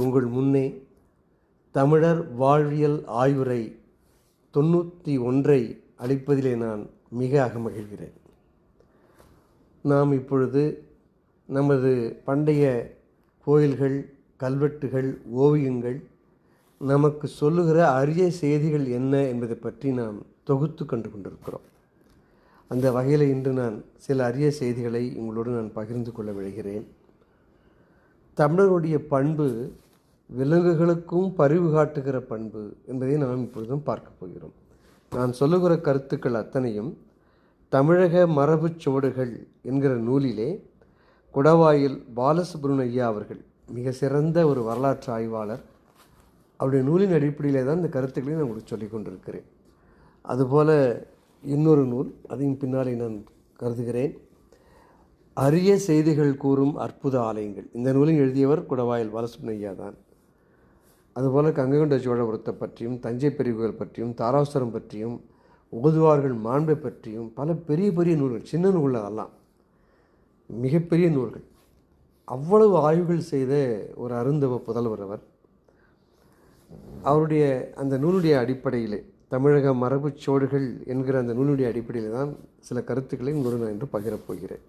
உங்கள் முன்னே தமிழர் வாழ்வியல் ஆய்வுரை தொண்ணூற்றி ஒன்றை அளிப்பதிலே நான் மிக அகமகிழ்கிறேன். நாம் இப்பொழுது நமது பண்டைய கோயில்கள் கல்வெட்டுகள் ஓவியங்கள் நமக்கு சொல்லுகிற அரிய செய்திகள் என்ன என்பதை பற்றி நாம் தொகுத்து கண்டு கொண்டிருக்கிறோம். அந்த வகையில் இன்று நான் சில அரிய செய்திகளை உங்களோடு நான் பகிர்ந்து கொள்ள விழைகிறேன். தமிழருடைய பண்பு விலங்குகளுக்கும் பரிவு காட்டுகிற பண்பு என்பதை நாம் இப்பொழுதும் பார்க்க போகிறோம். நான் சொல்லுகிற கருத்துக்கள் அத்தனையும் தமிழக மரபுச் சுவடுகள் என்கிற நூலிலே குடவாயில் பாலசுப்ரமணிய ஐயா அவர்கள் மிக சிறந்த ஒரு வரலாற்று ஆய்வாளர். அவருடைய நூலின் அடிப்படையிலே தான் இந்த கருத்துக்களை நான் உங்களுக்கு சொல்லிக் கொண்டிருக்கிறேன். அதுபோல் இன்னொரு நூல் அதையும் பின்னாலே நான் கருதுகிறேன். அரிய செய்திகள் கூறும் அற்புத ஆலயங்கள். இந்த நூலில் எழுதியவர் குடவாயில் பாலசுப்ரமணியா தான். அதுபோல் கங்கைகொண்ட சோழபுரத்தை பற்றியும் தஞ்சை பிரிவுகள் பற்றியும் தாராசுரம் பற்றியும் ஓதுவார்கள் மாண்பை பற்றியும் பல பெரிய பெரிய நூல்கள் சின்ன நூல்கள் அதெல்லாம். மிகப்பெரிய நூல்கள். அவ்வளவு ஆய்வுகள் செய்த ஒரு அருந்தவ புதல்வர் அவர். அவருடைய அந்த நூலுடைய அடிப்படையிலே தமிழக மரபுச் சோடுகள் என்கிற அந்த நூலுடைய அடிப்படையில் தான் சில கருத்துக்களை உங்களோடு நான் இன்று பகிரப் போகிறேன்.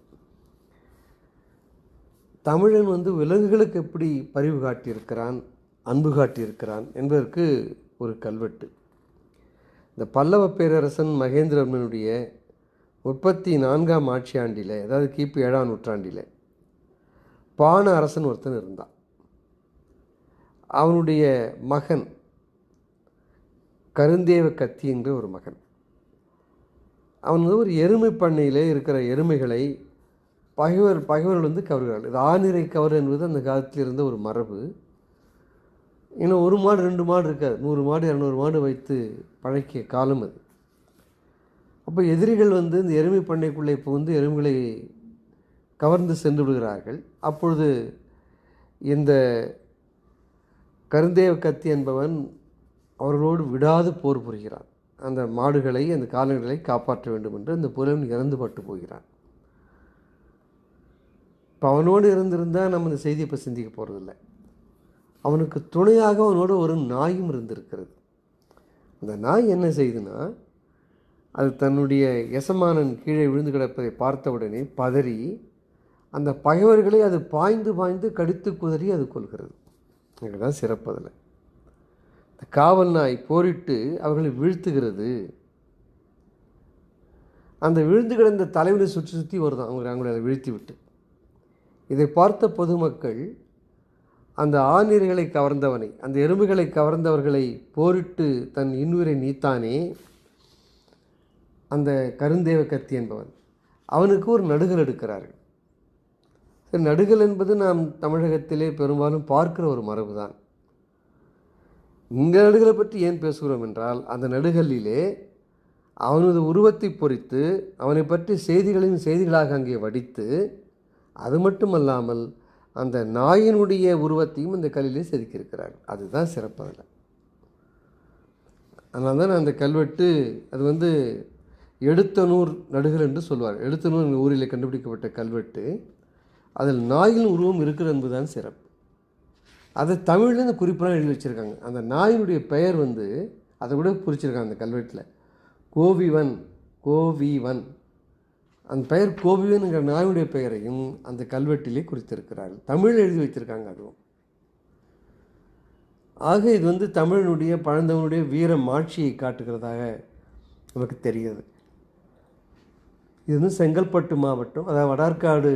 தமிழன் வந்து விலங்குகளுக்கு எப்படி பரிவு காட்டியிருக்கிறான்? அன்பு காட்டியிருக்கிறான் என்பதற்கு ஒரு கல்வெட்டு. இந்த பல்லவ பேரரசன் மகேந்திரவர்மனுடைய முப்பத்தி நான்காம் ஆட்சி ஆண்டில் அதாவது கிபி ஏழாம் நூற்றாண்டில் பான அரசன் ஒருத்தன் இருந்தான். அவனுடைய மகன் கருந்தேவ கத்தி என்ற ஒரு மகன். அவன் வந்து ஒரு எருமை பண்ணையில் இருக்கிற எருமைகளை பகைவர் பகைவர்கள் வந்து கவர்கிறார்கள். இது ஆணிரை கவர் என்பது அந்த காலத்தில் இருந்த ஒரு மரபு. இன்னும் ஒரு மாடு ரெண்டு மாடு இருக்காது. நூறு மாடு இரநூறு மாடு வைத்து பழக்கிய காலம் அது. அப்போ எதிரிகள் வந்து இந்த எருமை பண்ணைக்குள்ளே இப்போ வந்து எருமைகளை கவர்ந்து சென்று விடுகிறார்கள். அப்பொழுது இந்த கருந்தேவ கத்தி என்பவன் அவர்களோடு விடாது போர் புரிகிறான். அந்த மாடுகளை அந்த கால்நடைகளை காப்பாற்ற வேண்டும் என்று அந்த புலவன் இறந்து பட்டு போகிறான். இப்போ அவனோடு இருந்திருந்தால் நம்ம இந்த செய்தியை இப்போ சிந்திக்க போகிறதில்ல அவனுக்கு துணையாக அவனோட ஒரு நாயும் இருந்திருக்கிறது. அந்த நாய் என்ன செய்யுதுன்னா அது தன்னுடைய எசமானன் கீழே விழுந்து கிடப்பதை பார்த்தவுடனே பதறி அந்த பகைவர்களை அது பாய்ந்து பாய்ந்து கடித்து குதறி அது கொள்கிறது இதுதான் சிறப்பு அதில் இந்த காவல் நாய் போரிட்டு அவர்களை வீழ்த்துகிறது. அந்த விழுந்து கிடந்த தலைவனை சுற்றி சுற்றி வருதான் அவங்க அவங்களை அதை வீழ்த்தி விட்டு இதை பார்த்த பொதுமக்கள் அந்த ஆநீர்களை கவர்ந்தவனை அந்த எறும்புகளை கவர்ந்தவர்களை போரிட்டு தன் இன்னுயிரை நீத்தானே அந்த கருந்தேவ கத்தி என்பவன். அவனுக்கு ஒரு நடுகல் எடுக்கிறார்கள். நடுகல் என்பது நாம் தமிழகத்திலே பெரும்பாலும் பார்க்கிற ஒரு மரபு தான் இந்த நடுகளை பற்றி ஏன் பேசுகிறோம் என்றால் அந்த நடுகளிலே அவனது உருவத்தை பொறித்து அவனை பற்றி செய்திகளின் செய்திகளாக அங்கே வடித்து அது மட்டுமல்லாமல் அந்த நாயினுடைய உருவத்தையும் இந்த கல்லிலே செதுக்கியிருக்கிறாங்க அதுதான் சிறப்பு அதில். அதனால தான் அந்த கல்வெட்டு அது வந்து எடுத்தனூர் நடுகள் என்று சொல்வார். எடுத்தனூர் எங்கள் ஊரில் கண்டுபிடிக்கப்பட்ட கல்வெட்டு. அதில் நாயின் உருவம் இருக்கிறது என்பதுதான் சிறப்பு. அதை தமிழில் இந்த குறிப்பெல்லாம் எழுதி வச்சுருக்காங்க. அந்த நாயினுடைய பெயர் வந்து அதை கூட குறிச்சிருக்காங்க அந்த கல்வெட்டில். கோவிவன் கோவிவன். அந்த பெயர் கோவிவன்கிற நாயுடைய பெயரையும் அந்த கல்வெட்டிலே குறித்திருக்கிறார்கள். தமிழ் எழுதி வைத்திருக்காங்க அதுவும். ஆக இது வந்து தமிழனுடைய பழந்தவனுடைய வீர மாட்சியை காட்டுகிறதாக நமக்கு தெரிகிறது. இது வந்து செங்கல்பட்டு மாவட்டம் அதாவது வடார்காடு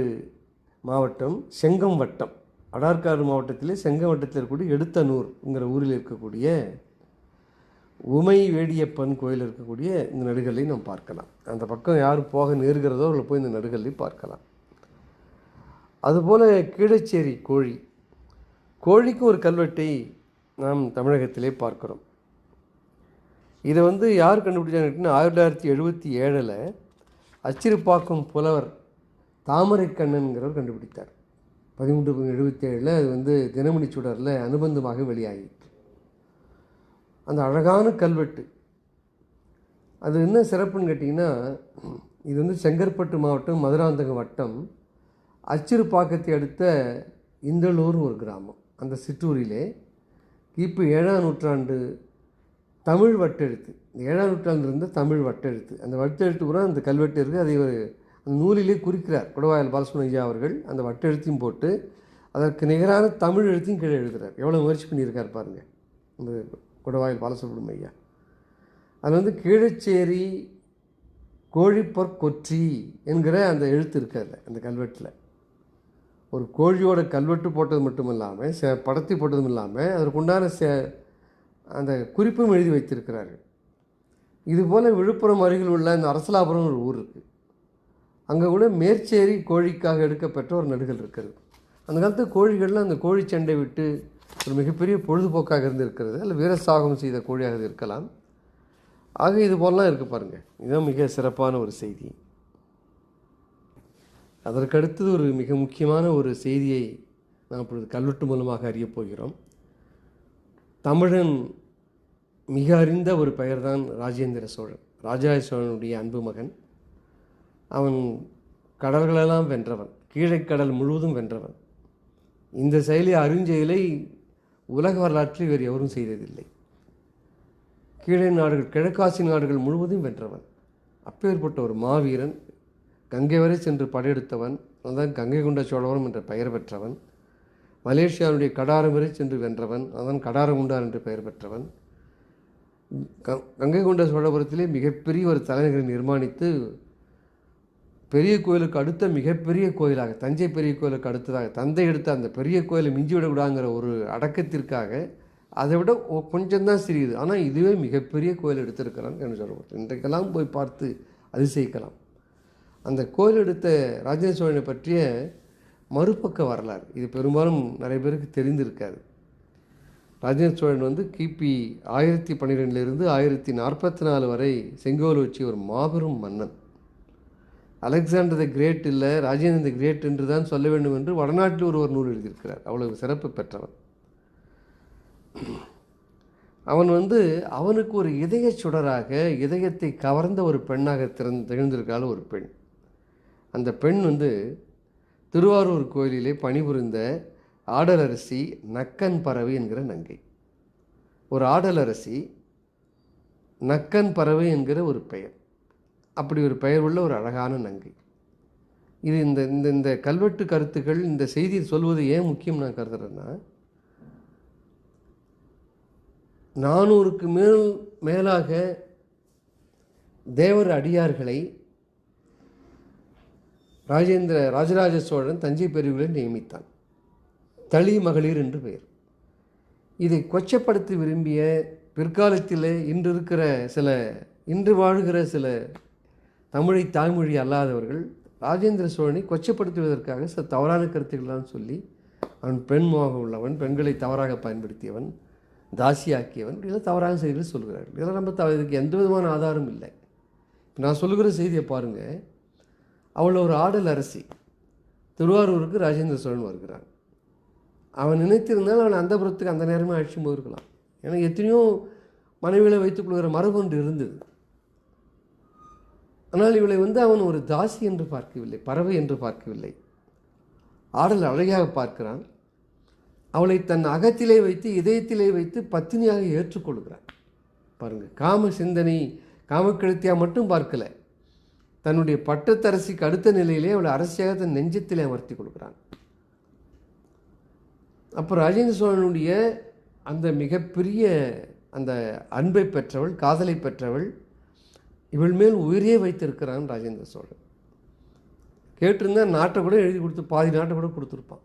மாவட்டம் செங்கம் வட்டம் வடார்காடு மாவட்டத்திலே செங்கம் வட்டத்தில் இருக்கக்கூடிய எடுத்தனூர்ங்கிற ஊரில் இருக்கக்கூடிய உமை வேடியப்பன் கோயில் இருக்கக்கூடிய இந்த நடுகல்லை நாம் பார்க்கலாம். அந்த பக்கம் யார் போக நேருகிறதோ அவர்களை போய் இந்த நடுகல்லை பார்க்கலாம். அதுபோல் கீழச்சேரி கோழி. கோழிக்கு ஒரு கல்வெட்டை நாம் தமிழகத்திலே பார்க்கிறோம். இதை வந்து யார் கண்டுபிடிச்சாங்க ஆயிரத்தி தொள்ளாயிரத்தி எழுபத்தி ஏழில் அச்சிறுப்பாக்கம் புலவர் தாமரைக்கண்ணன்கிறவர் கண்டுபிடித்தார். பதிமூன்று எழுபத்தி ஏழில் அது வந்து தினமணி சுடரில் அனுபந்தமாக வெளியாகிட்டு அந்த அழகான கல்வெட்டு. அது என்ன சிறப்புன்னு கேட்டிங்கன்னா இது வந்து செங்கற்பட்டு மாவட்டம் மதுராந்தகம் வட்டம். அச்சிறுப்பாக்கத்தை அடுத்த இந்தளூர் ஒரு கிராமம் அந்த சிற்றூரிலே. கிபி ஏழாம் நூற்றாண்டு தமிழ் வட்டெழுத்து. இந்த ஏழாம் நூற்றாண்டு இருந்த தமிழ் வட்டெழுத்து. அந்த வட்டெழுத்து பூரா அந்த கல்வெட்டு இருக்குது அதை ஒரு அந்த நூலிலே குறிக்கிறார். குடவாயல் பாலசுமன் ஐயா அவர்கள் அந்த வட்டெழுத்தையும் போட்டு அதற்கு நிகரான தமிழ் எழுத்தையும் கீழே எழுதுகிறார் எவ்வளோ முயற்சி பண்ணியிருக்கார் பாருங்கள் இந்த குடவாயல் பாலசுப்ரமணியம் ஐயா. அதில் வந்து கீழச்சேரி கோழிப்பொற் கொற்றி என்கிற அந்த எழுத்து இருக்கு அந்த கல்வெட்டில். ஒரு கோழியோட கல்வெட்டு போட்டது மட்டும் இல்லாமல் ச படத்தி போட்டதும் இல்லாமல் அதற்குண்டான ச அந்த குறிப்பும் எழுதி வைத்திருக்கிறார்கள். இதுபோல் விழுப்புரம் அருகில் உள்ள இந்த அரசலாபுரம் ஒரு ஊர் இருக்குது அங்கே கூட மேற்சேரி கோழிக்காக எடுக்கப்பட்ட ஒரு நடுகள் இருக்கிறது. அந்த காலத்து கோழிகள்லாம் அந்த கோழி சண்டை விட்டு ஒரு மிகப்பெரிய பொழுதுபோக்காக இருந்திருக்கிறது அல்ல வீரசாகம் செய்த கோழியாக இருக்கலாம். ஆக இது போலலாம் இருக்குது பாருங்கள் இதுதான் மிக சிறப்பான ஒரு செய்தி. அதற்கடுத்தது ஒரு மிக முக்கியமான ஒரு செய்தியை நாம் இப்பொழுது கல்வெட்டு மூலமாக அறியப் போகிறோம். தமிழன் மிக அறிந்த ஒரு பெயர்தான் ராஜேந்திர சோழன். ராஜராஜ சோழனுடைய அன்பு மகன். அவன் கடல்களெல்லாம் வென்றவன். கீழைக்கடல் முழுவதும் வென்றவன். இந்த செயலி அருஞ்செயலை உலக வரலாற்றில் வேறு எவரும் செய்ததில்லை. கீழே நாடுகள் கிழக்காசி நாடுகள் முழுவதும் வென்றவன். அப்பேற்பட்ட ஒரு மாவீரன் கங்கை வரை சென்று படையெடுத்தவன் அதான் கங்கை கொண்ட சோழவரம் என்ற பெயர் பெற்றவன். மலேசியாவுடைய கடாரம் வரை சென்று வென்றவன் அதான் கடாரகுண்டார் என்று பெயர் பெற்றவன். க கங்கை கொண்ட சோழபுரத்திலே மிகப்பெரிய ஒரு தலைநகரை நிர்மாணித்து பெரிய கோயிலுக்கு அடுத்த மிகப்பெரிய கோயிலாக தஞ்சை பெரிய கோயிலுக்கு அடுத்ததாக தந்தை எடுத்த அந்த பெரிய கோயிலை மிஞ்சி விடக்கூடாங்கிற ஒரு அடக்கத்திற்காக அதை விட கொஞ்சம்தான் சிறியது. ஆனால் இதுவே மிகப்பெரிய கோயில் எடுத்திருக்கிறான் என்று சொல்லப்பட்டு இன்றைக்கெல்லாம் போய் பார்த்து அதிசயிக்கலாம். அந்த கோயில் எடுத்த ராஜேந்திர சோழனை பற்றிய மறுபக்க வரலாறு. இது பெரும்பாலும் நிறைய பேருக்கு தெரிந்திருக்காது. ராஜேந்திர சோழன் வந்து கிபி ஆயிரத்தி பன்னிரெண்டிலிருந்து ஆயிரத்தி நாற்பத்தி நாலு வரை செங்கோல் வச்சு ஒரு மாபெரும் மன்னன். அலெக்சாண்டர் த கிரேட் இல்லை ராஜேந்திர த கிரேட் என்று தான் சொல்ல வேண்டும் என்று வடநாட்டில் ஒருவர் நூல் எழுதியிருக்கிறார். அவ்வளவு சிறப்பு பெற்றவன். அவன் வந்து அவனுக்கு ஒரு இதய சுடராக இதயத்தை கவர்ந்த ஒரு பெண்ணாக திறந் திகழ்ந்திருக்காள் ஒரு பெண். அந்த பெண் வந்து திருவாரூர் கோயிலிலே பணிபுரிந்த ஆடலரசி நக்கன் பறவை என்கிற நங்கை. ஒரு ஆடலரசி நக்கன் பறவை என்கிற ஒரு பெயர். அப்படி ஒரு பெயர் உள்ள ஒரு அழகான நங்கை. இது இந்த இந்த இந்த கல்வெட்டு கருத்துக்கள் இந்த செய்தி சொல்வது ஏன் முக்கியம் நான் கருதுறேன்னா நானூறுக்கு மேல் மேலாக தேவர் அடியார்களை ராஜேந்திர ராஜராஜ சோழன் தஞ்சை பிரிவுகளில் நியமித்தான். தளி மகளிர் என்று பெயர். இதை கொச்சப்படுத்தி விரும்பிய பிற்காலத்தில் இன்று இருக்கிற சில இன்று வாழ்கிற சில தமிழை தாய்மொழி அல்லாதவர்கள் ராஜேந்திர சோழனை கொச்சப்படுத்துவதற்காக சில தவறான கருத்துக்கள்லாம் சொல்லி அவன் பெண் உள்ளவன் பெண்களை தவறாக பயன்படுத்தியவன் தாசியாக்கியவன் இப்படிலாம் தவறான செய்திகள் சொல்கிறார்கள். இதெல்லாம் நம்ம த- இதுக்கு எந்த விதமான ஆதாரம் இல்லை. இப்போ நான் சொல்லுகிற செய்தியை பாருங்கள் அவள் ஒரு ஆடல் அரசி. திருவாரூருக்கு ராஜேந்திர சோழன் வருகிறான். அவன் நினைத்திருந்தால் அவன் அந்தபுரத்துக்கு அந்த நேரமே அழைச்சி போயிருக்கலாம். ஏன்னா எத்தனையோ மனைவியில் வைத்துக் கொள்கிற மரபு ஒன்று இருந்தது. ஆனால் இவளை வந்து அவன் ஒரு தாசி என்று பார்க்கவில்லை பறவை என்று பார்க்கவில்லை. ஆடல் அழகாக பார்க்கிறான். அவளை தன் அகத்திலே வைத்து இதயத்திலே வைத்து பத்தினியாக ஏற்றுக்கொள்கிறான். பாருங்கள் காம சிந்தனை காமக்கெழுத்தியாக மட்டும் பார்க்கல. தன்னுடைய பட்டத்தரசிக்கு அடுத்த நிலையிலே அவளை அரசியாக தன் நெஞ்சத்திலே அமர்த்தி கொடுக்குறான். அப்போ ராஜேந்திர சோழனுடைய அந்த மிகப்பெரிய அந்த அன்பை பெற்றவள் காதலை பெற்றவள் இவள் மேல் உயிரே வைத்திருக்கிறான் ராஜேந்திர சோழன். கேட்டிருந்தா நாட்டை கூட எழுதி கொடுத்து பாதி நாட்டை கூட கொடுத்துருப்பான்.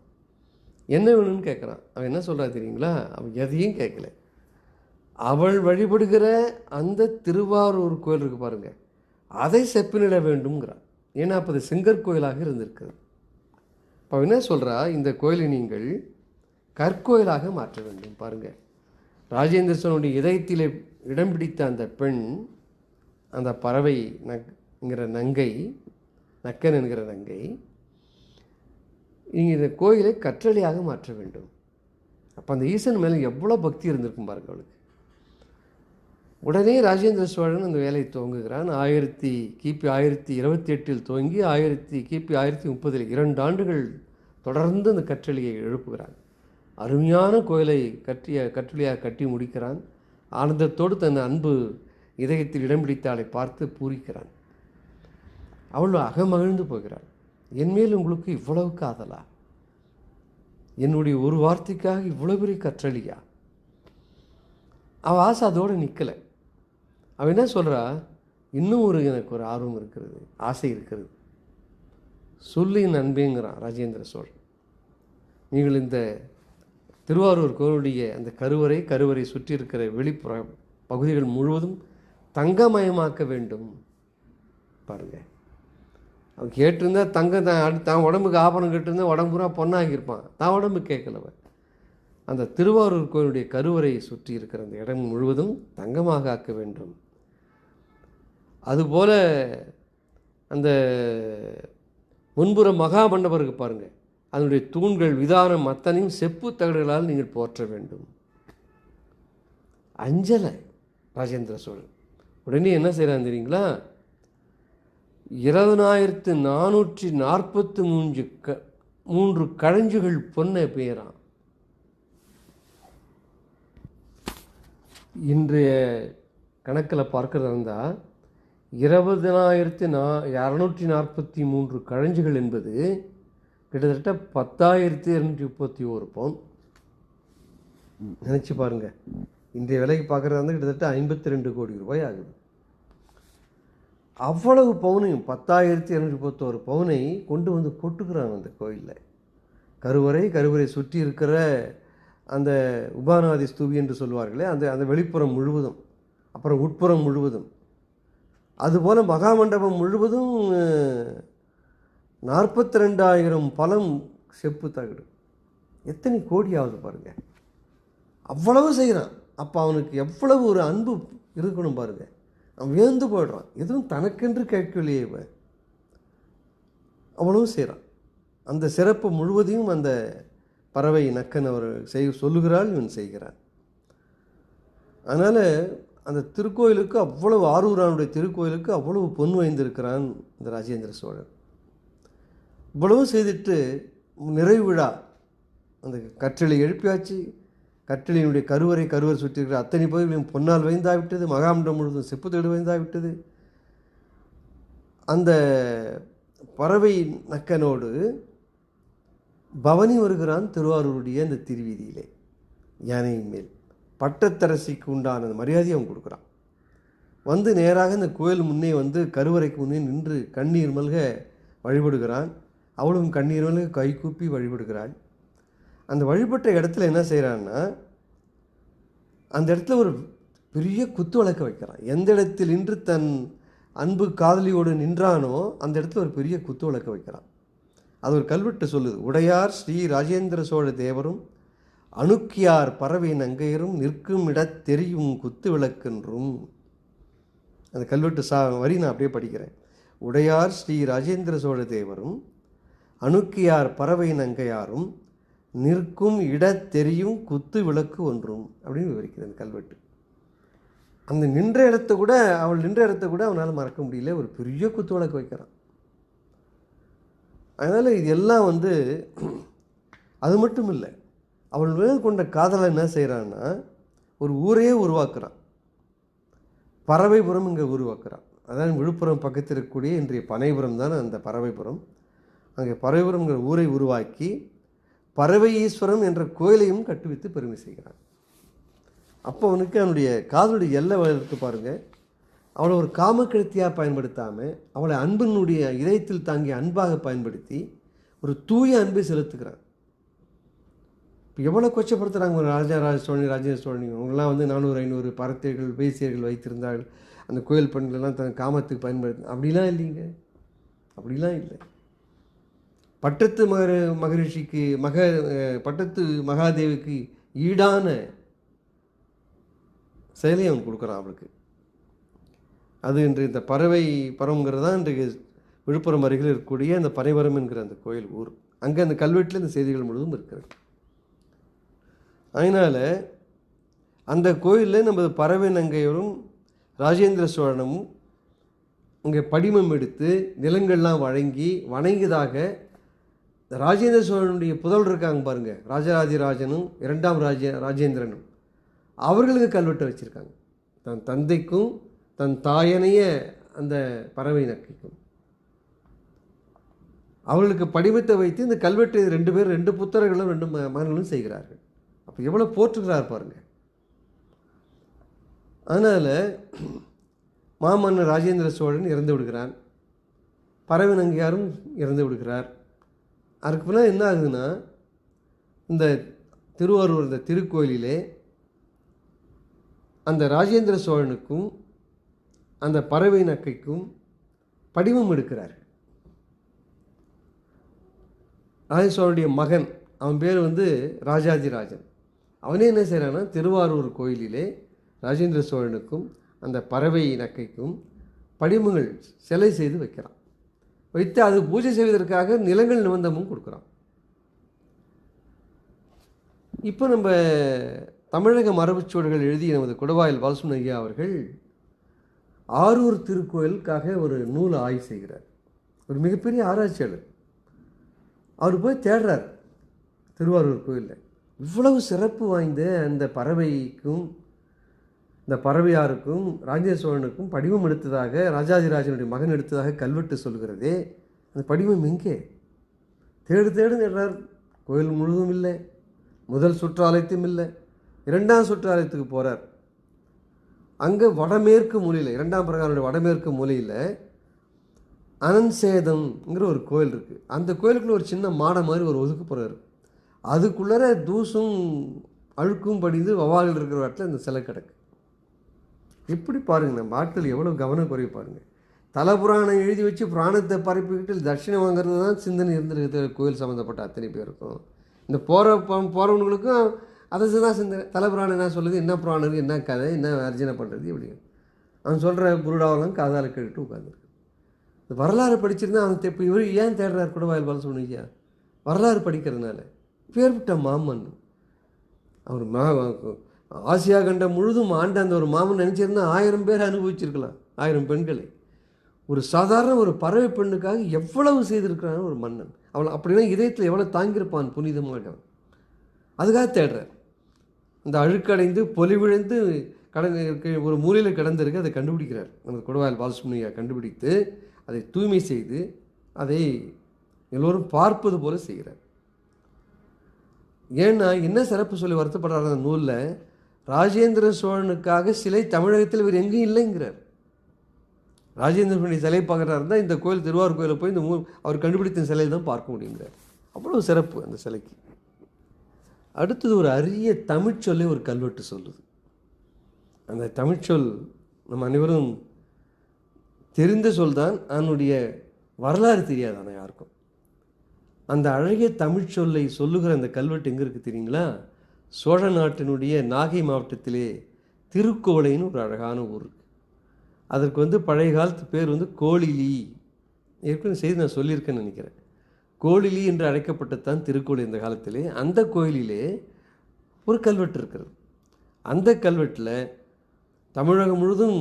என்ன வேணும்னு கேட்குறான். அவன் என்ன சொல்கிறா தெரியுங்களா? அவன் எதையும் கேட்கல. அவள் வழிபடுகிற அந்த திருவாரூர் கோயில் இருக்கு பாருங்கள் அதை செப்பினிட வேண்டும்ங்கிறான். ஏன்னா அப்போ அது செங்கற்கோயிலாக இருந்திருக்குது இப்போ என்ன சொல்கிறா இந்த கோயிலை நீங்கள் கற்கோயிலாக மாற்ற வேண்டும். பாருங்கள் ராஜேந்திர சோழனுடைய இதயத்திலே இடம் பிடித்த அந்த பெண் அந்த பறவை நங்கிற நங்கை நக்கன் என்கிற நங்கை நீங்கள் இந்த கோயிலை கற்றளியாக மாற்ற வேண்டும். அப்போ அந்த ஈசன் மேலே எவ்வளோ பக்தி இருந்திருக்கும் பாருங்க அவளுக்கு. உடனே ராஜேந்திர சோழன் அந்த வேலையை துவங்குகிறான். ஆயிரத்தி கிபி ஆயிரத்தி இருபத்தி எட்டில் துவங்கி ஆயிரத்தி கிபி ஆயிரத்தி முப்பதில் இரண்டு ஆண்டுகள் தொடர்ந்து அந்த கற்றளியை எழுப்புகிறான். அருமையான கோயிலை கற்றிய கற்றளியாக கட்டி முடிக்கிறான். ஆனந்தத்தோடு தன் அன்பு இதயத்தில் இடம் பிடித்தாளை பார்த்து பூரிக்கிறான். அவள் அகமகிழ்ந்து போகிறாள். என்மேல் உங்களுக்கு இவ்வளவு காதலா? என்னுடைய ஒரு வார்த்தைக்காக இவ்வளவு பெரிய கற்றலியா அவள் ஆசை அதோடு நிற்கலை அவன் என்ன சொல்கிறா இன்னும் ஒரு எனக்கு ஒரு ஆர்வம் இருக்கிறது ஆசை இருக்கிறது. சொல்லு என் அன்பேங்கிறான் ராஜேந்திர சோழன். நீங்கள் இந்த திருவாரூர் கோவிலுடைய அந்த கருவறை கருவறை சுற்றி இருக்கிற வெளிப்புற பகுதிகள் முழுவதும் தங்கமயமாக்க வேண்டும். பாருங்கள் அவன் கேட்டிருந்தா தங்கம் தான் அடுத்து தான் உடம்புக்கு ஆபரணம் கேட்டிருந்தா உடம்பு பொண்ணாகியிருப்பான் தான் உடம்பு கேட்கலவன் அந்த திருவாரூர் கோயிலுடைய கருவறையை சுற்றி இருக்கிற அந்த இடம் முழுவதும் தங்கமாக ஆக்க வேண்டும். அதுபோல் அந்த முன்புற மகாமண்டபம் இருக்கு பாருங்கள் அதனுடைய தூண்கள் விதானம் அத்தனையும் செப்பு தகடுகளால் நீங்கள் போற்ற வேண்டும். அஞ்சலை ராஜேந்திர சோழன். உடனே என்ன செய்கிறான் தெரியுங்களா? இருபதனாயிரத்து நானூற்றி நாற்பத்து மூன்று க மூன்று கழஞ்சுகள் பொண்ணை பெயரான் இன்றைய கணக்கில் பார்க்கறதா இருந்தால் இருபதனாயிரத்து நா இரநூற்றி நாற்பத்தி மூன்று கழஞ்சுகள் என்பது கிட்டத்தட்ட பத்தாயிரத்தி இரநூற்றி முப்பத்தி ஒரு பவுன். நினச்சி பாருங்கள் இன்றைய விலைக்கு பார்க்குறதா இருந்தால் கிட்டத்தட்ட ஐம்பத்தி ரெண்டு கோடி ரூபாய் ஆகுது. அவ்வளவு பவுனையும் பத்தாயிரத்தி இரநூற்றி முப்பத்தோரு பவுனை கொண்டு வந்து கொட்டுக்கிறாங்க அந்த கோயிலில். கருவறை கருவறை சுற்றி இருக்கிற அந்த உபாநாதி ஸ்தூபி என்று சொல்வார்களே அந்த அந்த வெளிப்புறம் முழுவதும் அப்புறம் உட்புறம் முழுவதும். அதுபோல் மகாமண்டபம் முழுவதும் நாற்பத்தி ரெண்டாயிரம் பழம் செப்பு தகடு. எத்தனை கோடி ஆகுது பாருங்கள் அவ்வளவு செய்கிறான். அப்போ அவனுக்கு எவ்வளவு ஒரு அன்பு இருக்கணும் பாருங்க. அவன் வியந்து போயிடுறான். எதுவும் தனக்கென்று கேட்கலையே இவன். அவ்வளவும் செய்கிறான் அந்த சிறப்பு முழுவதையும் அந்த பறவை நக்கன் அவர் செய் சொல்லுகிறாள் இவன் செய்கிறான். அதனால் அந்த திருக்கோயிலுக்கு அவ்வளவு ஆரூரானுடைய திருக்கோயிலுக்கு அவ்வளவு பொன் வாய்ந்திருக்கிறான் இந்த ராஜேந்திர சோழன். இவ்வளவும் செய்துட்டு நிறைவிழா அந்த கற்றலை எழுப்பியாச்சு. கட்டளையினுடைய கருவறை கருவறை சுற்றி இருக்கிற அத்தனை பகுதிகளையும் பொன்னால் வைந்தாவிட்டது மகாமண்டம் முழுவதும் செப்புத்தேடு வைந்தாவிட்டது அந்த பறவை நக்கனோடு பவனி வருகிறான் திருவாரூருடைய அந்த திருவீதியிலே யானையின் மேல். பட்டத்தரசிக்கு உண்டான அந்த மரியாதையை அவன் கொடுக்குறான். வந்து நேராக இந்த கோயில் முன்னே வந்து கருவறைக்கு முன்னே நின்று கண்ணீர் மல்க வழிபடுகிறான். அவளும் கண்ணீர் மல்க கைகூப்பி வழிபடுகிறாள். அந்த வழிபட்ட இடத்துல என்ன செய்கிறான்னா அந்த இடத்துல ஒரு பெரிய குத்து விளக்க வைக்கிறான். எந்த இடத்தில் நின்று தன் அன்பு காதலியோடு நின்றானோ அந்த இடத்துல ஒரு பெரிய குத்து விளக்க வைக்கிறான். அது ஒரு கல்வெட்டு சொல்லுது. உடையார் ஸ்ரீ ராஜேந்திர சோழ தேவரும் அணுக்கியார் பறவை நங்கையரும் நிற்கும் இட தெரியும் குத்து விளக்கென்றும். அந்த கல்வெட்டு சா வரி நான் அப்படியே படிக்கிறேன். உடையார் ஸ்ரீ ராஜேந்திர சோழ தேவரும் அணுக்கியார் பறவை நங்கையாரும் நிற்கும் இட தெரியும் குத்து விளக்கு ஒன்றும் அப்படின்னு விவரிக்கிறது அந்த கல்வெட்டு. அந்த நின்ற இடத்த கூட அவள் நின்ற இடத்த கூட அவனால் மறக்க முடியல. ஒரு பெரிய குத்து விளக்கு வைக்கிறான். அதனால் இது எல்லாம் வந்து அது மட்டும் இல்லை. அவள் மேல் கொண்ட காதலை என்ன செய்கிறான்னா ஒரு ஊரையே உருவாக்குறான். பறவைபுரம் இங்கே உருவாக்குறான். அதான் விழுப்புரம் பக்கத்தில் இருக்கக்கூடிய இன்றைய பனைபுரம் தான் அந்த பறவைபுரம் அங்கே பறவைபுரம்ங்கிற ஊரை உருவாக்கி பறவை ஈஸ்வரம் என்ற கோயிலையும் கட்டுவித்து பெருமை செய்கிறான். அப்போ அவனுக்கு அவனுடைய காதலுடைய எல்லை வளர்த்து பாருங்கள் அவளை ஒரு காமக்கிருத்தியாக பயன்படுத்தாமல் அவளை அன்பினுடைய இதயத்தில் தாங்கி அன்பாக பயன்படுத்தி ஒரு தூய அன்பை செலுத்துகிறான். இப்போ எவ்வளோ கொச்சப்படுத்துகிறாங்க ஒரு ராஜா ராஜ சோழன் ராஜேந்திர சோழனி? அவங்களாம் வந்து நானூறு ஐநூறு பரத்தியர்கள் வைசியர்கள் வைத்திருந்தார்கள் அந்த கோயில் பெண்களெல்லாம் தன் காமத்துக்கு பயன்படுத்த அப்படிலாம் இல்லைங்க. அப்படிலாம் இல்லை. பட்டத்து மகர மகரிஷிக்கு மக பட்டத்து மகாதேவிக்கு ஈடான செயலை அவன் கொடுக்குறான் அவளுக்கு. அது இன்று இந்த பறவை பரம்ங்கிறது தான் இன்றைக்கு விழுப்புரம் அருகில் இருக்கக்கூடிய அந்த பனைவரம் என்கிற அந்த கோயில் ஊர். அங்கே அந்த கல்வெட்டில் இந்த செய்திகள் முழுவதும் இருக்கிறது. அதனால் அந்த கோயிலில் நமது பறவை நங்கையரும் ராஜேந்திர சோழனும் அங்கே படிமம் எடுத்து நிலங்கள்லாம் வழங்கி வணங்கியதாக இந்த ராஜேந்திர சோழனுடைய புதல் இருக்காங்க பாருங்கள் ராஜராஜராஜனும் இரண்டாம் ராஜ ராஜேந்திரனும். அவர்களுக்கு கல்வெட்டு வச்சுருக்காங்க. தன் தந்தைக்கும் தன் தாயனைய அந்த பறவை நக்கிக்கும். அவர்களுக்கு படிவத்தை வைத்து இந்த கல்வெட்டு ரெண்டு பேர் ரெண்டு புத்தர்களும் ரெண்டு மகன்களும் செய்கிறார்கள். அப்போ எவ்வளோ போற்றுகிறார் பாருங்க. அதனால் மாமன்னர் ராஜேந்திர சோழன் இறந்து விடுகிறான். பறவை நங்கியாரும் இறந்து விடுகிறார். அதுக்கு பின்னால் என்ன ஆகுதுன்னா இந்த திருவாரூர் இந்த திருக்கோயிலிலே அந்த ராஜேந்திர சோழனுக்கும் அந்த பறவை நக்கைக்கும் படிமம் எடுக்கிறார். ராஜேந்திர சோழனுடைய மகன் அவன் பேர் வந்து ராஜாதிராஜன். அவனே என்ன செய்கிறான்னா திருவாரூர் கோயிலிலே ராஜேந்திர சோழனுக்கும் அந்த பறவை நக்கைக்கும் படிமங்கள் சிலை செய்து வைக்கிறான். வைத்து அது பூஜை செய்வதற்காக நிலங்கள் நிபந்தமும் கொடுக்குறோம் இப்போ நம்ம தமிழக மரபுச்சுவடுகள் எழுதிய நமது குடவாயில் பாலசுமன் ஐயா அவர்கள் ஆரூர் திருக்கோயிலுக்காக ஒரு நூலை ஆய்வு செய்கிறார். ஒரு மிகப்பெரிய ஆராய்ச்சியாளர். அவர் போய் தேடுறார் திருவாரூர் கோயிலில். இவ்வளவு சிறப்பு வாய்ந்த அந்த பறவைக்கும் இந்த பறவையாருக்கும் ராஜேந்திர சோழனுக்கும் படிவம் எடுத்ததாக ராஜாதிராஜனுடைய மகன் எடுத்ததாக கல்வெட்டு சொல்கிறதே. அந்த படிவம் எங்கே? தேடு தேடு தேடுறார் கோயில் முழுதும் இல்லை. முதல் சுற்றாலயத்தையும் இல்லை. இரண்டாம் சுற்றாலயத்துக்கு போகிறார் அங்கே வடமேற்கு மூலையில் இரண்டாம் பிரகாரனுடைய வடமேற்கு மூலையில் அனன்சேதம்ங்கிற ஒரு கோயில் இருக்குது அந்த கோயிலுக்குள்ளே ஒரு சின்ன மாடை மாதிரி ஒரு ஒதுக்குப்புறம் இருக்கு அதுக்குள்ளே தூசும் அழுக்கும் படிந்து வவால்கள் இருக்கிற இடத்துல இந்த சிலை கிடக்கு. எப்படி பாருங்கள் நம்ம ஆட்கள் எவ்வளோ கவனம் பாருங்கள் தலை புராணம் எழுதி வச்சு புராணத்தை பரப்பிக்கிட்டு தட்சிணம் வாங்குறது தான் சிந்தனை இருந்திருக்கு கோயில் சம்மந்தப்பட்ட அத்தனை பேருக்கும். இந்த போகிற போகிறவங்களுக்கும் அதை தான் சிந்தனை. தலை புராணம் என்ன சொல்லுது? என்ன புராணம் இருக்குது என்ன கதை என்ன அர்ஜனை பண்ணுறது இப்படி. அவன் சொல்கிற குருடாவெல்லாம் காதால் கேட்டுட்டு உட்காந்துருக்கு இந்த வரலாறு படிச்சிருந்தா அவன் இப்போ இவர் ஏன் தேடுறார் குடவாயில் சொன்னீங்க வரலாறு படிக்கிறதுனால. பேர்பட்ட மாமன். அவர் மா ஆசியா கண்டம் முழுதும் ஆண்ட அந்த ஒரு மாமன் நினச்சிருந்தா ஆயிரம் பேர் அனுபவிச்சிருக்கலாம். ஆயிரம் பெண்களை. ஒரு சாதாரண ஒரு பறவை பெண்ணுக்காக எவ்வளவு செய்திருக்கிறான் ஒரு மன்னன். அவள் அப்படின்னா இதயத்தில் எவ்வளோ தாங்கியிருப்பான் புனிதமாக. அதுக்காக தேடுறார். அந்த அழுக்கடைந்து பொலிவிழந்து கடந்து ஒரு மூலையில் கிடந்திருக்கு அதை கண்டுபிடிக்கிறார். நமது கொடுவாயில் பாலசுமணியா கண்டுபிடித்து அதை தூய்மை செய்து அதை எல்லோரும் பார்ப்பது போல செய்கிறார். ஏன்னா என்ன சிறப்பு சொல்லி வருத்தப்படுறாரு அந்த நூலில்? ராஜேந்திர சோழனுக்காக சிலை தமிழகத்தில் இவர் எங்கேயும் இல்லைங்கிறார். ராஜேந்திர சோழனுடைய சிலை பார்க்குறாருந்தா இந்த கோயில் திருவாரூர் கோயிலில் போய் இந்த மூ அவர் கண்டுபிடித்த சிலையை தான் பார்க்க முடியுங்கிறார் அவ்வளோ சிறப்பு அந்த சிலைக்கு. அடுத்தது ஒரு அரிய தமிழ்ச்சொல்லை ஒரு கல்வெட்டு சொல்லுது. அந்த தமிழ்ச்சொல் நம்ம அனைவரும் தெரிந்த சொல் தான் அதனுடைய வரலாறு தெரியாது ஆனால் யாருக்கும். அந்த அழகிய தமிழ்ச்சொல்லை சொல்லுகிற அந்த கல்வெட்டு எங்கே இருக்குது தெரியுங்களா? சோழ நாட்டினுடைய நாகை மாவட்டத்திலே திருக்கோளைன்னு ஒரு அழகான ஊர் அதற்கு வந்து பழைய காலத்து பேர் வந்து கோழிலி ஏற்கனவே செய்தி நான் சொல்லியிருக்கேன்னு நினைக்கிறேன். கோழிலி என்று அழைக்கப்பட்டதான் திருக்கோளை இந்த காலத்திலே. அந்த கோயிலிலே ஒரு கல்வெட்டு இருக்கிறது. அந்த கல்வெட்டில் தமிழகம் முழுதும்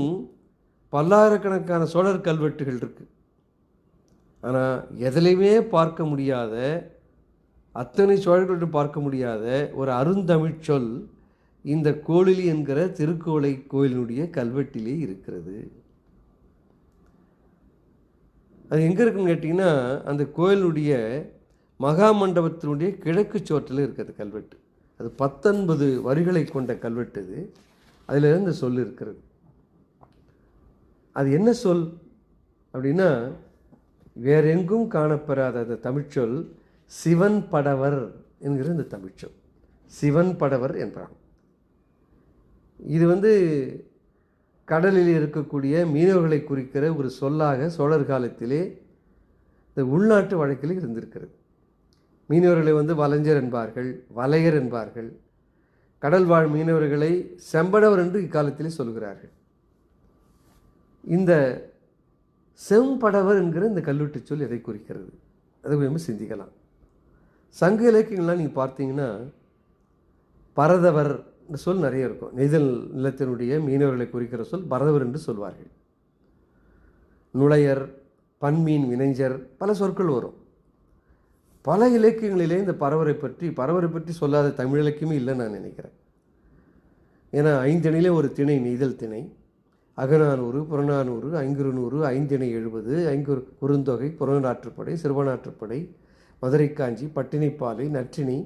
பல்லாயிரக்கணக்கான சோழர் கல்வெட்டுகள் இருக்குது ஆனால் எதிலையுமே பார்க்க முடியாத அத்தனை சோழர்களிடம் பார்க்க முடியாத ஒரு அருந்தமிழ் சொல் இந்த கோளிலி என்கிற திருக்கோளை கோயிலினுடைய கல்வெட்டிலே இருக்கிறது. அது எங்கே இருக்குன்னு கேட்டிங்கன்னா அந்த கோயிலுடைய மகா மண்டபத்தினுடைய கிழக்கு சோற்றில் இருக்கிறது கல்வெட்டு. அது பத்தொன்பது வரிகளை கொண்ட கல்வெட்டு இது அதில் இந்த சொல் இருக்கிறது. அது என்ன சொல்? அப்படின்னா வேறெங்கும் காணப்பெறாத அந்த தமிழ்ச்சொல் சிவன் படவர் என்கிற இந்த தமிழ்ச்சொல் சிவன் படவர் என்றான் இது வந்து கடலில் இருக்கக்கூடிய மீனவர்களை குறிக்கிற ஒரு சொல்லாக சோழர் காலத்திலே இந்த உள்நாட்டு வழக்கில் இருந்திருக்கிறது. மீனவர்களை வந்து வலைஞர் என்பார்கள் வலையர் என்பார்கள். கடல் வாழ் மீனவர்களை செம்படவர் என்று இக்காலத்திலே சொல்கிறார்கள். இந்த செம்படவர் என்கிற இந்த கல்வெட்டு சொல் எதை குறிக்கிறது? அதை நம்ம சிந்திக்கலாம். சங்க இலக்கியங்கள்லாம் நீங்கள் பார்த்தீங்கன்னா பரதவர் சொல் நிறைய இருக்கும். நெய்தல் நிலத்தினுடைய மீனவர்களை குறிக்கிற சொல் பரதவர் என்று சொல்வார்கள். நுழையர் பன்மீன் வினைஞர் பல சொற்கள் வரும். பல இலக்கியங்களிலே இந்த பறவரை பற்றி பறவரை பற்றி சொல்லாத தமிழ் இலக்கியமே இல்லை நான் நினைக்கிறேன். ஏன்னா ஐந்திணையிலே ஒரு திணை நெய்தல் திணை. அகநானூறு புறநானூறு ஐங்குறுநூறு ஐந்திணை எழுபது ஐங்குறு குறுந்தொகை புறநாற்றுப்படை சிறுவனாற்றுப்படை மதுரை காஞ்சி பட்டினிப்பாலை நற்றினி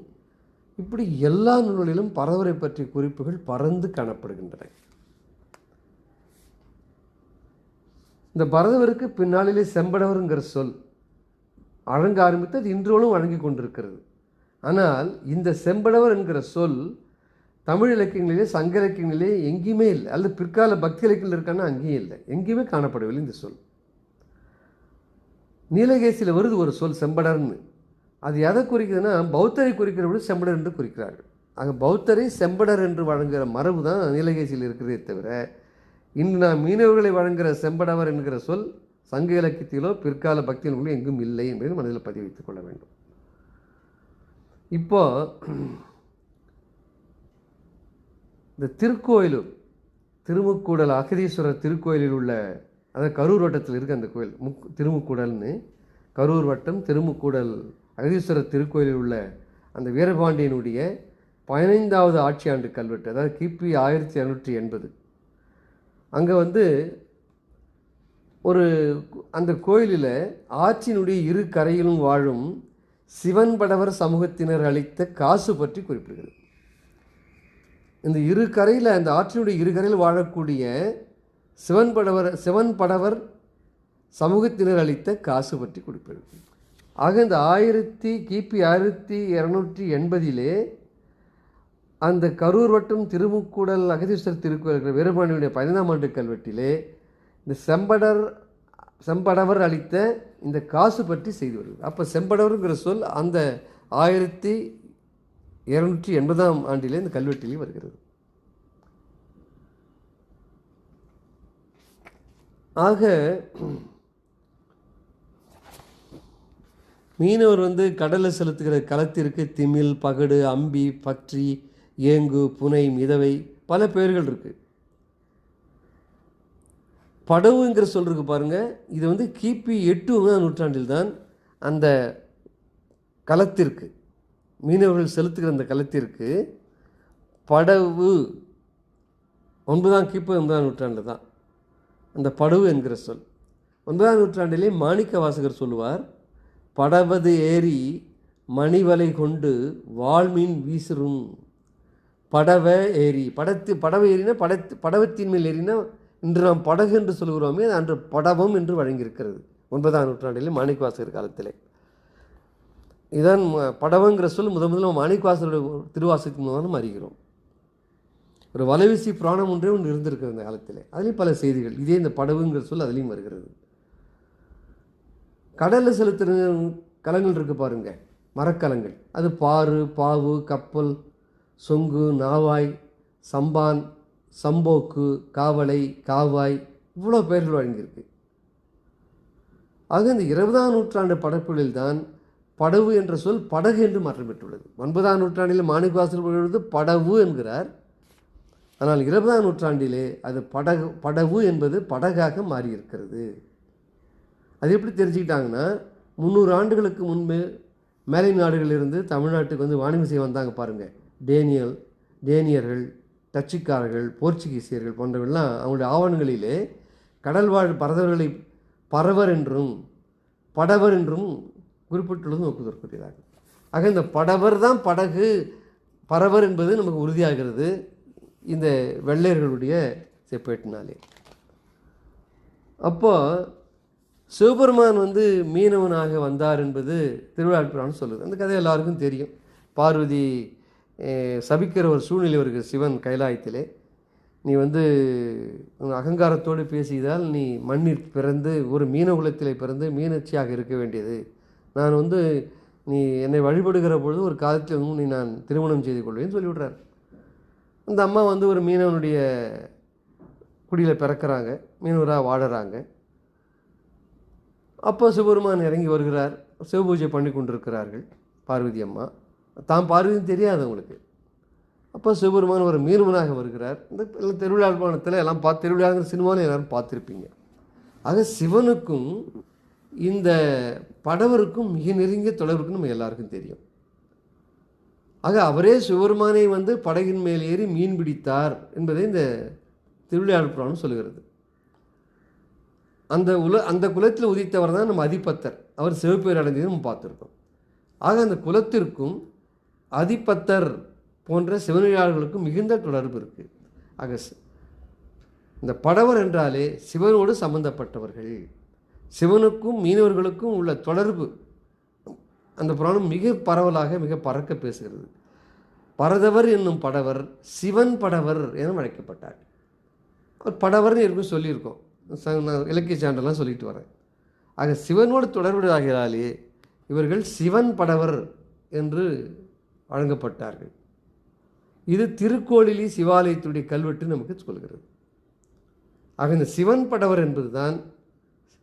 இப்படி எல்லா நூல்களிலும் பறவரை பற்றிய குறிப்புகள் பறந்து காணப்படுகின்றன. இந்த பரதவருக்கு பின்னாளிலே செம்படவருங்கிற சொல் வழங்க ஆரம்பித்தது இன்றோளும் வழங்கி கொண்டிருக்கிறது. ஆனால் இந்த செம்படவர் என்கிற சொல் தமிழ் இலக்கியங்களிலே சங்க இலக்கியங்களிலே எங்கேயுமே இல்லை. அல்லது பிற்கால பக்தி இலக்கியங்கள் இருக்கான்னா அங்கேயும் இல்லை. எங்கேயுமே காணப்படவில்லை இந்த சொல். நீலகேசியில் வருது ஒரு சொல் செம்படர்னு. அது எதை குறிக்குதுன்னா பௌத்தரை குறிக்கிறபடி செம்படர் என்று குறிக்கிறார்கள். ஆக பௌத்தரை செம்படர் என்று வழங்குகிற மரபு தான் நீலகேசியில் இருக்கிறதே தவிர இன்று நாம் மீனவர்களை வழங்குகிற செம்படவர் என்கிற சொல் சங்க இலக்கியத்திலோ பிற்கால பக்தி நூலிலோ எங்கும் இல்லை என்பதை மனதில் பதிவு வைத்துக் கொள்ள வேண்டும். இப்போ இந்த திருக்கோயிலூர் திருமுக்கூடல் அகதீஸ்வரர் திருக்கோயிலில் உள்ள அதாவது கரூர் வட்டத்தில் இருக்க அந்த கோயில் முக் திருமுக்கூடல்னு. கரூர் வட்டம் திருமுக்கூடல் அகதீஸ்வரர் திருக்கோயிலில் உள்ள அந்த வீரபாண்டியனுடைய பதினைந்தாவது ஆட்சி ஆண்டு கல்வெட்டு அதாவது கிபி ஆயிரத்தி இரநூற்றி எண்பது. அங்கே வந்து ஒரு அந்த கோயிலில் ஆற்றினுடைய இரு கரையிலும் வாழும் சிவன் படவர் சமூகத்தினர் அளித்த காசு பற்றி குறிப்பிடுகிறது. இந்த இரு கரையில் அந்த ஆற்றினுடைய இரு கரையில் வாழக்கூடிய சிவன் படவர் சிவன் படவர் சமூகத்தினர் அளித்த காசு பற்றி குறிப்பிடுகிறது. ஆக இந்த ஆயிரத்தி கிபி ஆயிரத்தி இரநூற்றி எண்பதிலே அந்த கரூர் வட்டம் திருமுக்கூடல் அகதீஸ்வரர் திருக்கோயில் வீரபாண்டியுடைய பதினைந்தாம் ஆண்டு கல்வெட்டிலே இந்த செம்படர் செம்படவர் அளித்த இந்த காசு பற்றி செய்து வருகிறது. அப்போ செம்படவருங்கிற சொல் அந்த ஆயிரத்தி இரநூற்றி எண்பதாம் ஆண்டிலே இந்த கல்வெட்டிலே வருகிறது. ஆக மீனவர் வந்து கடலில் செலுத்துகிற களத்திற்கு திமில் பகடு அம்பி பற்றி ஏங்கு புனை மிதவை பல பெயர்கள் இருக்குது படவுங்கிற சொல் இருக்குது பாருங்கள் இது வந்து கிபி எட்டு ஒன்பதாம் நூற்றாண்டில் தான் அந்த களத்திற்கு மீனவர்கள் செலுத்துகிற அந்த களத்திற்கு படவு ஒன்பதாம் கிபி ஒன்பதாம் நூற்றாண்டு தான் அந்த படவு என்கிற சொல். ஒன்பதாம் நூற்றாண்டிலே மாணிக்க வாசகர் சொல்லுவார் படவது ஏறி மணிவலை கொண்டு வாழ்மீன் வீசுறும். படவ ஏரி படத்து படவை ஏறினா படத்து படவத்தின் மேல் ஏறினா இன்று நாம் படகு என்று சொல்கிறோமே அது அன்று படவம் என்று வழங்கியிருக்கிறது. ஒன்பதாம் நூற்றாண்டிலே மாணிக்கவாசகர் காலத்தில். இதான் படவங்கிற சொல் முதன் முதல்ல மாணிக்கவாசகருடைய திருவாசத்துக்கு மூலம் அறிகிறோம். ஒரு வலைவீசி புராணம் ஒன்றே ஒன்று இருந்திருக்கிறது அந்த காலத்தில். அதுலேயும் பல செய்திகள். இதே இந்த படவுங்கிற சொல் அதுலேயும் வருகிறது. கடலில் செலுத்துகிற கலங்கள் இருக்குது பாருங்கள் மரக்கலங்கள். அது பாரு பாவு கப்பல் சொங்கு நாவாய் சம்பான் சம்போக்கு காவலை காவாய் இவ்வளோ பெயர்கள் வழங்கியிருக்கு. ஆக இந்த இருபதாம் நூற்றாண்டு படைப்புகளில் தான் படவு என்ற சொல் படகு என்று மாற்றம் பெற்றுள்ளது ஒன்பதாம் நூற்றாண்டில் மாணிக்கவாசல் எழுது படவு என்கிறார். ஆனால் இருபதாம் நூற்றாண்டிலே அது படகு படவு என்பது படகாக மாறியிருக்கிறது. அது எப்படி தெரிஞ்சுக்கிட்டாங்கன்னா முந்நூறு ஆண்டுகளுக்கு முன்பு மேலை நாடுகளிலிருந்து தமிழ்நாட்டுக்கு வந்து வாணிபம் செய்ய வந்தாங்க பாருங்கள் டேனியல் டேனியர்கள் டச்சுக்காரர்கள் போர்ச்சுகீசியர்கள் போன்றவர்கள்லாம் அவங்களுடைய ஆவணங்களிலே கடல்வாழ் பறவர்களை பறவர் என்றும் படவர் என்றும் குறிப்பிட்டுள்ளதும் ஒப்புதற்குரியதாக ஆக இந்த படவர் தான் படகு பறவர் என்பது நமக்கு உறுதியாகிறது இந்த வெள்ளையர்களுடைய செப்பேட்டினாலே. அப்போது சிவபெருமான் வந்து மீனவனாக வந்தார் என்பது திருவிழாப்புறான்னு சொல்லுது. அந்த கதை எல்லாருக்கும் தெரியும். பார்வதி சபிக்கிற ஒரு சூழ்நிலை வருகிற சிவன் கைலாயத்திலே. நீ வந்து அகங்காரத்தோடு பேசியதால் நீ மண்ணில் பிறந்து ஒரு மீன குலத்தில் பிறந்து மீனச்சியாக இருக்க வேண்டியது. நான் வந்து நீ என்னை வழிபடுகிற பொழுது ஒரு காலத்தில் வந்து நீ நான் திருமணம் செய்து கொள்வேன்னு சொல்லிவிடுறார் அந்த அம்மா வந்து ஒரு மீனவனுடைய குடியில் பிறக்கிறாங்க. மீனவராக வாழறாங்க. அப்போ சிவபெருமான் இறங்கி வருகிறார். சிவபூஜை பண்ணி கொண்டிருக்கிறார்கள் பார்வதி அம்மா. தான் பார்வதியும் தெரியாது அவங்களுக்கு. அப்போ சிவபெருமான் ஒரு மீனவனாக வருகிறார். இந்த எல்லாம் திருவிழாப்பானத்தில் எல்லாம் பார்த்து திருவிழாங்கிற சினிமாவில் எல்லாரும் பார்த்துருப்பீங்க. ஆக சிவனுக்கும் இந்த படவருக்கும் மிக நெருங்கிய தொடர்புக்கு நம்ம எல்லாருக்கும் தெரியும். ஆக அவரே சிவபெருமானை வந்து படகின் மேல் ஏறி மீன் பிடித்தார் என்பதை இந்த திருவிளையாடல் புராணம் சொல்லுகிறது அந்த உல அந்த குலத்தில் உதித்தவர் தான் நம்ம அதிபத்தர். அவர் சிவப்பேர் அடைந்ததை நம்ம பார்த்துருக்கோம். ஆக அந்த குலத்திற்கும் அதிபத்தர் போன்ற சிவனியாளர்களுக்கும் மிகுந்த தொடர்பு இருக்குது ஆக இந்த படவர் என்றாலே சிவனோடு சம்பந்தப்பட்டவர்கள். சிவனுக்கும் மீனவர்களுக்கும் உள்ள தொடர்பு அந்த புராணம் மிக பரவலாக மிக பறக்க பேசுகிறது. பரதவர் என்னும் படவர் சிவன் படவர் என அழைக்கப்பட்டார். அவர் படவர்னு இருக்கும் சொல்லியிருக்கோம். நான் இலக்கிய சான்றெல்லாம் சொல்லிட்டு வரேன். ஆக சிவனோடு தொடர்புடையாகிறாலே இவர்கள் சிவன் படவர் என்று வழங்கப்பட்டார்கள். இது திருக்கோளிலி சிவாலயத்துடைய கல்வெட்டு நமக்கு சொல்கிறது. ஆக இந்த சிவன் படவர் என்பது தான்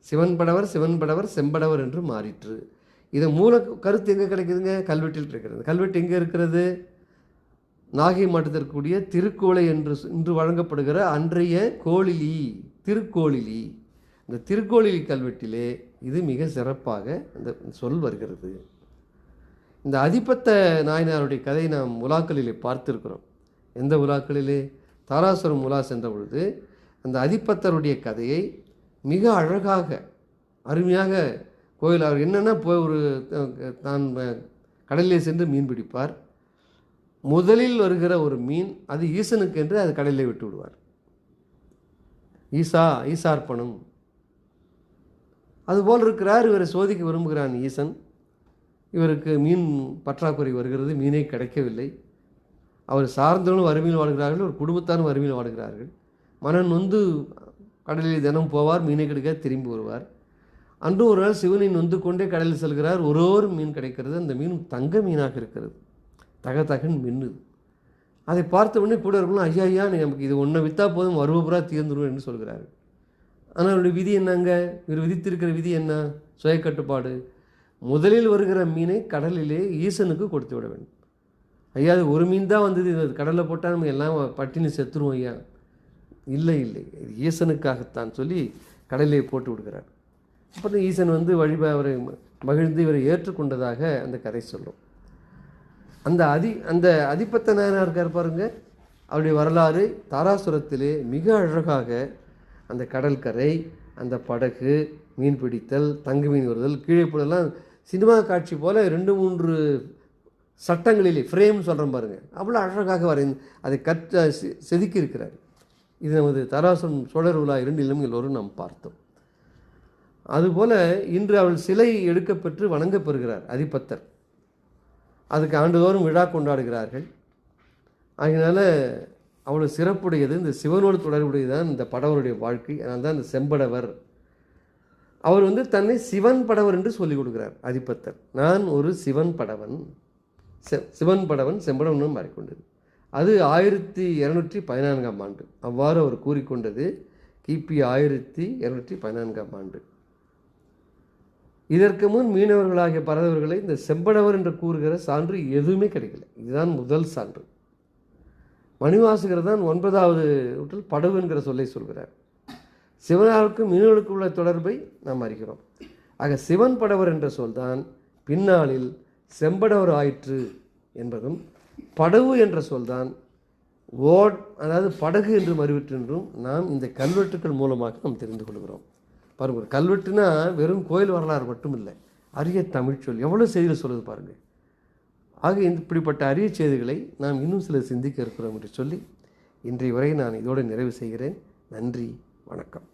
சிவன் படவர் சிவன் படவர் செம்படவர் என்று மாறிற்று. இது மூல கருத்து எங்கே கிடைக்குதுங்க? கல்வெட்டில் இருக்கிறது. கல்வெட்டு எங்கே இருக்கிறது? நாகை மாவட்டத்திற்குரிய திருக்கோளை என்று இன்று வழங்கப்படுகிற அன்றைய கோழிலி திருக்கோளிலி இந்த திருக்கோளிலி கல்வெட்டிலே இது மிக சிறப்பாக இந்த சொல் வருகிறது. இந்த அதிபத்த நாயனாருடைய கதையை நாம் உலாக்களிலே பார்த்திருக்கிறோம். எந்த உலாக்களிலே? தாராசுரம் உலா சென்ற பொழுது அந்த அதிபத்தருடைய கதையை மிக அழகாக அருமையாக கோயில் அவர் என்னென்னா போய் ஒரு தான் கடலிலே சென்று மீன் பிடிப்பார். முதலில் வருகிற ஒரு மீன் அது ஈசனுக்கு என்று அது கடலில் விட்டு விடுவார். ஈசா ஈசார்ப்பணம் அதுபோல் இருக்கிறார் இவரை சோதிக்க விரும்புகிறான் ஈசன். இவருக்கு மீன் பற்றாக்குறை வருகிறது மீனே கிடைக்கவில்லை. அவர் சார்ந்தவனும் வறுமையில் வாடுகிறார்கள் ஒரு குடும்பத்தாரும் வறுமையில் வாடுகிறார்கள். மனன் நொந்து கடலில் தினம் போவார் மீனை கிடைக்க திரும்பி வருவார். அன்று ஒரு நாள் சிவனை நொந்து கொண்டே கடலில் செல்கிறார் ஒரு ஒரு மீன் கிடைக்கிறது. அந்த மீன் தங்க மீனாக இருக்கிறது. தக தகன் மின்னுது. அதை பார்த்த உடனே கூட இருக்கணும் ஐயா ஐயா நீ நமக்கு இது ஒன்றை விற்றா போதும் வருவபுரா தீர்ந்துடும் என்று சொல்கிறாரு ஆனால் அவருடைய விதி என்னங்க? இவர் விதித்திருக்கிற விதி என்ன? சுய கட்டுப்பாடு. முதலில் வருகிற மீனை கடலிலே ஈசனுக்கு கொடுத்து விட வேண்டும். ஐயா அது ஒரு மீன் தான் வந்தது. இது கடலில் போட்டால் நம்ம எல்லாம் பட்டினி செத்துருவோம் ஐயா. இல்லை இல்லை. இது ஈசனுக்காகத்தான் சொல்லி கடலிலே போட்டு விடுகிறார். அப்புறம் ஈசன் வந்து வழிப அவரை மகிழ்ந்து இவரை ஏற்றுக்கொண்டதாக அந்த கதை சொல்லும். அந்த அதி அந்த அதிபத்த நாயனார் இருக்கார் பாருங்க. அவருடைய வரலாறு தாராசுரத்திலே மிக அழகாக அந்த கடற்கரை அந்த படகு மீன் பிடித்தல் தங்கு மீன் வருதல் கீழே போடலாம் சினிமா காட்சி போல் ரெண்டு மூன்று சட்டங்களிலே ஃப்ரேம் சொல்கிறேன் பாருங்கள் அவ்வளோ அழகாக வரைந்து அதை கற்ற செதுக்கி இருக்கிறார் இது நமது தாராசுரம் சோழர் உலா இரண்டிலும் எல்லோரும் நாம் பார்த்தோம். அதுபோல் இன்று அவள் சிலை எடுக்கப்பெற்று வணங்கப்பெறுகிறார் அதிபத்தர். அதுக்கு ஆண்டுதோறும் விழா கொண்டாடுகிறார்கள். அதனால் அவ்வளோ சிறப்புடையது. இந்த சிவனோடு தொடர்புடையதான் இந்த படவருடைய வாழ்க்கை. அதனால் தான் இந்த செம்படவர். அவர் வந்து தன்னை சிவன் படவர் என்று சொல்லிக் கொடுக்கிறார் அதிபத்தர் நான் ஒரு சிவன் படவன். செ- சிவன் படவன் செம்படவனும் மாறிக்கொண்டது. அது ஆயிரத்தி இரநூற்றி பதினான்காம் ஆண்டு. அவ்வாறு அவர் கூறிக்கொண்டது கிபி ஆயிரத்தி இரநூற்றி பதினான்காம் ஆண்டு. இதற்கு முன் மீனவர்களாகிய பறந்தவர்களை இந்த செம்படவர் என்று கூறுகிற சான்று எதுவுமே கிடைக்கல. இதுதான் முதல் சான்று. மணிவாசகர் தான் ஒன்பதாவது நூற்றில் படவு என்கிற சொல்லை சொல்கிறார். சிவனாருக்கும் மீனவர்களுக்கும் உள்ள தொடர்பை நாம் அறிகிறோம். ஆக சிவன் படவர் என்ற சொல்தான் பின்னாளில் செம்படவர் ஆயிற்று என்பதும் படவு என்ற சொல்தான் ஓட் அதாவது படகு என்று மறுவிற்று நாம் இந்த கல்வெட்டுக்கள் மூலமாக நாம் தெரிந்து கொள்கிறோம். பாருங்க ஒரு கல்வெட்டுனா வெறும் கோயில் வரலாறு மட்டும் இல்லை அரிய தமிழ்ச்சொல் எவ்வளோ செய்திகள் சொல்லுது பாருங்கள் ஆக இந்த இப்படிப்பட்ட அரிய செய்திகளை நாம் இன்னும் சில சிந்திக்க இருக்கிறோம் என்று சொல்லி இன்றைய வரை நான் இதோடு நிறைவு செய்கிறேன். நன்றி வணக்கம்.